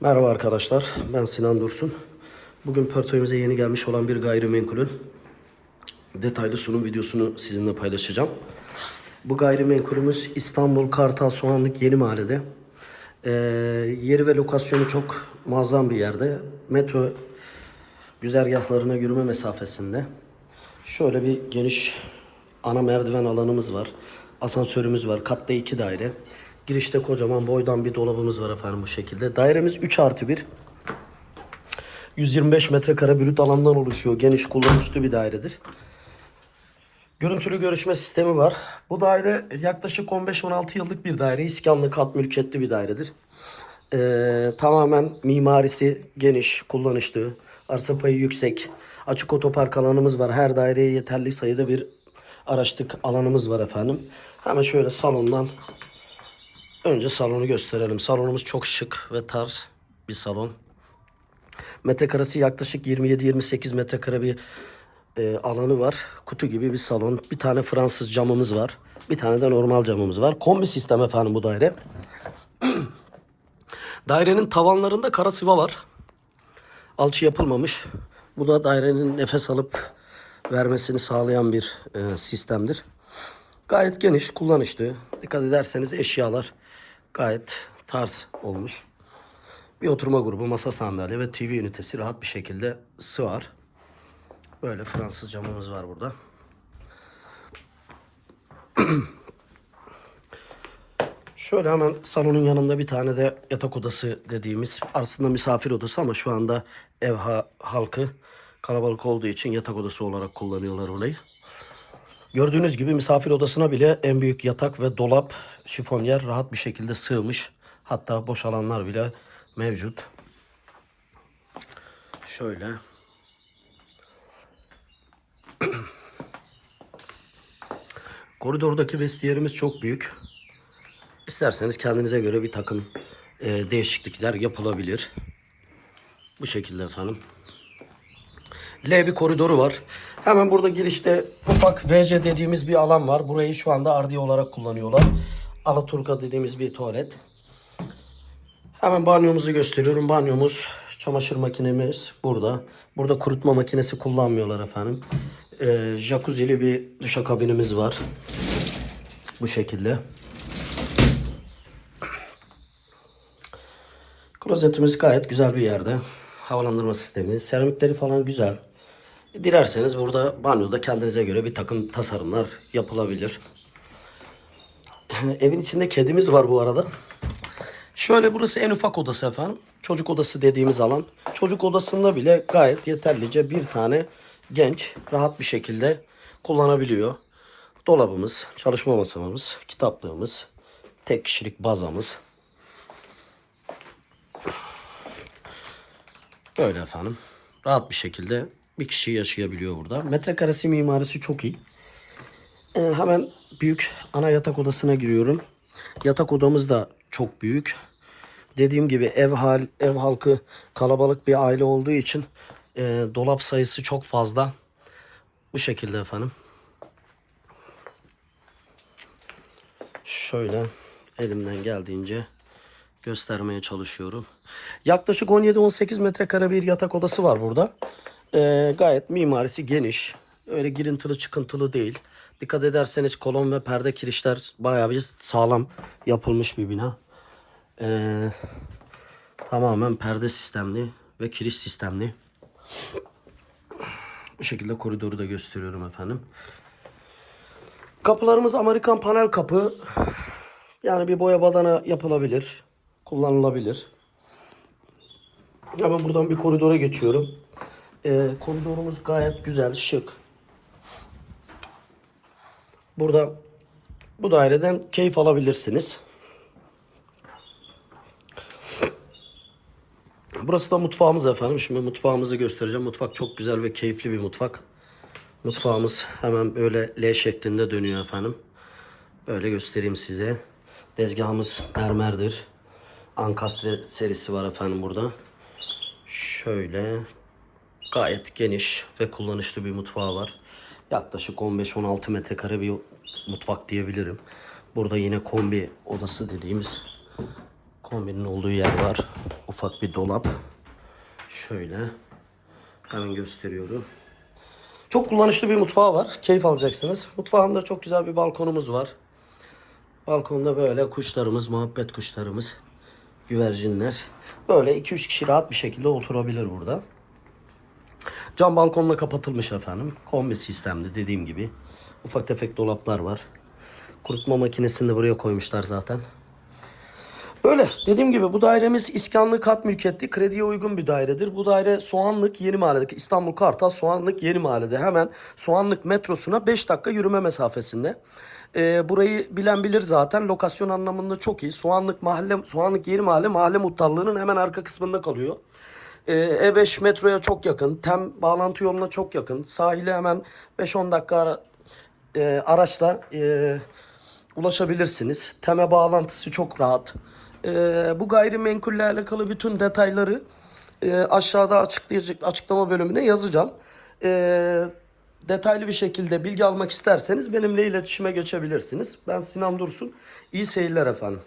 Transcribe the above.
Merhaba arkadaşlar, ben Sinan Dursun. Bugün portföyümüze yeni gelmiş olan bir gayrimenkulün detaylı sunum videosunu sizinle paylaşacağım. Bu gayrimenkulümüz İstanbul Kartal Soğanlık Yeni Mahalle'de. Ee, yeri ve lokasyonu çok muazzam bir yerde. Metro güzergahlarına yürüme mesafesinde. Şöyle bir geniş ana merdiven alanımız var. Asansörümüz var. Katta iki daire. Girişte kocaman boydan bir dolabımız var efendim bu şekilde. Dairemiz 3 artı 1. 125 metrekare brüt alandan oluşuyor. Geniş kullanışlı bir dairedir. Görüntülü görüşme sistemi var. Bu daire yaklaşık 15-16 yıllık bir daire. İskanlı kat mülkiyetli bir dairedir. Ee, tamamen mimarisi geniş, kullanışlı, arsa payı yüksek, açık otopark alanımız var. Her daireye yeterli sayıda bir araçlık alanımız var efendim. Hemen şöyle salondan önce salonu gösterelim. Salonumuz çok şık ve tarz bir salon. Metrekaresi yaklaşık 27-28 metrekare bir e, alanı var. Kutu gibi bir salon. Bir tane Fransız camımız var. Bir tane de normal camımız var. Kombi sistem efendim bu daire. Dairenin tavanlarında kara sıva var. Alçı yapılmamış. Bu da dairenin nefes alıp vermesini sağlayan bir e, sistemdir. Gayet geniş, kullanışlı. Dikkat ederseniz eşyalar gayet tarz olmuş. Bir oturma grubu, masa sandalye ve TV ünitesi rahat bir şekilde sığar. Böyle Fransız camımız var burada. Şöyle hemen salonun yanında bir tane de yatak odası dediğimiz aslında misafir odası ama şu anda ev ha- halkı kalabalık olduğu için yatak odası olarak kullanıyorlar orayı. Gördüğünüz gibi misafir odasına bile en büyük yatak ve dolap şifonyer rahat bir şekilde sığmış. Hatta boş alanlar bile mevcut. Şöyle. Koridordaki vestiyerimiz çok büyük. İsterseniz kendinize göre bir takım e, değişiklikler yapılabilir. Bu şekilde efendim. L bir koridoru var. Hemen burada girişte ufak WC dediğimiz bir alan var. Burayı şu anda ardiye olarak kullanıyorlar. Alaturka dediğimiz bir tuvalet. Hemen banyomuzu gösteriyorum. Banyomuz, çamaşır makinemiz burada. Burada kurutma makinesi kullanmıyorlar efendim. Ee, jacuzzi'li bir duşakabinimiz var. Bu şekilde. Klozetimiz gayet güzel bir yerde. Havalandırma sistemi, seramikleri falan güzel. Dilerseniz burada banyoda kendinize göre bir takım tasarımlar yapılabilir. Evin içinde kedimiz var bu arada. Şöyle burası en ufak odası efendim. Çocuk odası dediğimiz alan. Çocuk odasında bile gayet yeterlice bir tane genç rahat bir şekilde kullanabiliyor. Dolabımız, çalışma masamız, kitaplığımız, tek kişilik bazamız. Böyle efendim. Rahat bir şekilde bir kişi yaşayabiliyor burada. Metrekaresi mimarisi çok iyi. Ee, hemen büyük ana yatak odasına giriyorum. Yatak odamız da çok büyük. Dediğim gibi ev hal ev halkı kalabalık bir aile olduğu için e, dolap sayısı çok fazla. Bu şekilde efendim. Şöyle elimden geldiğince göstermeye çalışıyorum. Yaklaşık 17-18 metrekare bir yatak odası var burada. Ee, gayet mimarisi geniş. Öyle girintili çıkıntılı değil. Dikkat ederseniz kolon ve perde kirişler bayağı bir sağlam yapılmış bir bina. Ee, tamamen perde sistemli ve kiriş sistemli. Bu şekilde koridoru da gösteriyorum efendim. Kapılarımız Amerikan panel kapı. Yani bir boya badana yapılabilir. Kullanılabilir. Hemen buradan bir koridora geçiyorum. Ee, koridorumuz gayet güzel, şık. Burada bu daireden keyif alabilirsiniz. Burası da mutfağımız efendim. Şimdi mutfağımızı göstereceğim. Mutfak çok güzel ve keyifli bir mutfak. Mutfağımız hemen böyle L şeklinde dönüyor efendim. Böyle göstereyim size. Tezgahımız mermerdir. Ankastre serisi var efendim burada. Şöyle gayet geniş ve kullanışlı bir mutfağı var. Yaklaşık 15-16 metrekare bir mutfak diyebilirim. Burada yine kombi odası dediğimiz kombinin olduğu yer var. ufak bir dolap. Şöyle. Hemen gösteriyorum. Çok kullanışlı bir mutfağı var. Keyif alacaksınız. Mutfağında çok güzel bir balkonumuz var. Balkonda böyle kuşlarımız, muhabbet kuşlarımız, güvercinler. Böyle 2-3 kişi rahat bir şekilde oturabilir burada. Cam balkonla kapatılmış efendim. Kombi sistemli dediğim gibi. Ufak tefek dolaplar var. Kurutma makinesini de buraya koymuşlar zaten. Böyle dediğim gibi bu dairemiz iskanlı kat mülkiyetli krediye uygun bir dairedir. Bu daire Soğanlık Yeni Mahalle'deki İstanbul Kartal Soğanlık Yeni Mahalle'de hemen Soğanlık metrosuna 5 dakika yürüme mesafesinde. Ee, burayı bilen bilir zaten lokasyon anlamında çok iyi. Soğanlık mahalle Soğanlık Yeni Mahalle mahalle muhtarlığının hemen arka kısmında kalıyor. Ee, E5 metroya çok yakın. TEM bağlantı yoluna çok yakın. Sahile hemen 5-10 dakika ara- e, araçla e, ulaşabilirsiniz. TEM'e bağlantısı çok rahat. E, bu gayrimenkulle alakalı bütün detayları e, aşağıda açıklayacak açıklama bölümüne yazacağım. E, detaylı bir şekilde bilgi almak isterseniz benimle iletişime geçebilirsiniz. Ben Sinan Dursun. İyi seyirler efendim.